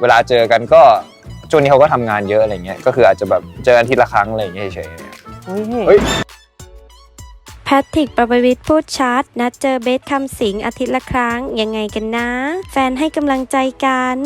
เวลาเจอกันก็ช่วงนี้เขาก็ทำงานเยอะอะไรเงี้ยก็คืออาจจะแบบเจอกันทีละครั้งอะไรอย่างเงี้ยเฉยๆ เฮ้ย แพทริกปรบวิทย์พูดชัด นัดเจอเบสคำสิงอาทิตย์ละครั้ง ยังไงกันนะ แฟนให้กำลังใจกัน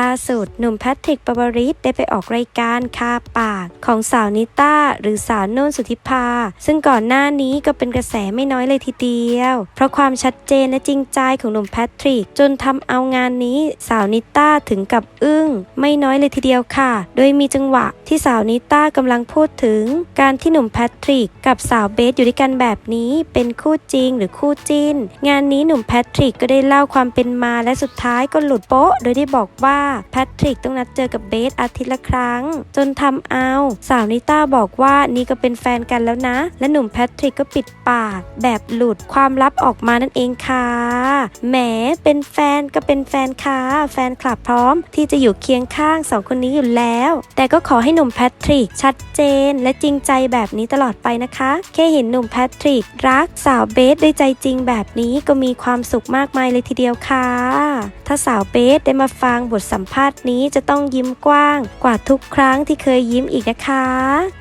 ล่าสุดหนุ่มแพทริกปรบวิทย์ได้ไปออกรายการคาปากของสาวนิต้าหรือสาวนุ่นสุธิภา ซึ่งก่อนหน้านี้ก็เป็นกระแสไม่น้อยเลยทีเดียว เพราะความชัดเจนและจริงใจของหนุ่มแพทริก จนทำเอางานนี้สาวนิต้าถึงกับอึ้ง ไม่น้อยเลยทีเดียวค่ะ โดยมีจังหวะที่สาวนิต้ากำลังพูดถึง การที่หนุ่มแพทริกกับสาวเบสอยู่ด้วยกันแบบนี้เป็นคู่จริงหรือคู่จิ้น งานนี้หนุ่มแพทริกก็ได้เล่าความเป็นมาและสุดท้ายก็หลุดโป๊ะ โดยได้บอกว่าแพทริกต้องนัดเจอกับเบสอาทิตย์ละครั้ง จนทำเอาสาวนิต้าบอกว่านี่ก็เป็นแฟนกันแล้วนะ และหนุ่มแพทริกก็ปิดปาก แบบหลุดความลับออกมานั่นเองค่ะแหมเป็นแฟนก็เป็นแฟนค่ะแฟนคลับพร้อม ที่จะอยู่เคียงข้างสองคนนี้อยู่แล้ว แต่ก็ขอให้หนุ่มแพทริกชัดเจนและจริงใจแบบนี้ตลอดไปนะคะ แค่เห็นหนุ่มแพทริกรัก สาวเบสด้ใจจริงแบบนี้ก็มีความสุขมากมายเลยทีเดียวค่ะ ถ้าสาวเบสได้มาฟังบทสัมภาษณ์นี้จะต้องยิ้มกว้างกว่าทุกครั้งที่เคยยิ้มอีกนะคะ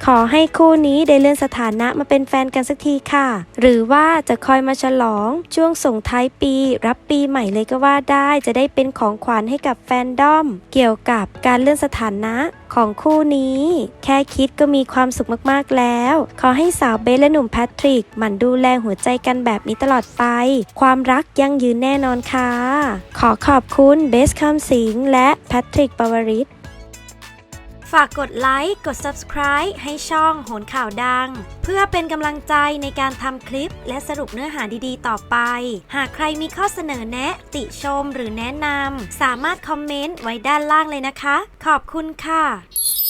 ขอให้คู่นี้ได้เลื่อนสถานะมาเป็นแฟนกันสักทีค่ะ หรือว่าจะคอยมาฉลองช่วงส่งท้ายปี รับปีใหม่เลยก็ว่าได้จะได้เป็นของขวัญให้กับแฟนดอม เกี่ยวกับการเลื่อนสถานะของคู่นี้ แค่คิดก็มีความสุขมากๆแล้ว ขอให้สาวเบสและหนุ่มแพทริกมั่นดูแลหัวใจกันแบบนี้ตลอดไป ความรักยั่งยืนแน่นอนค่ะ ขอขอบคุณเบสคำสิงและแพทริกปวริศฝากกดไลค์ กด subscribe ให้ช่องโหนข่าวดัง เพื่อเป็นกำลังใจในการทำคลิปและสรุปเนื้อหาดีๆ ต่อไป หากใครมีข้อเสนอแนะ ติชมหรือแนะนำ สามารถคอมเมนต์ไว้ด้านล่างเลยนะคะ ขอบคุณค่ะ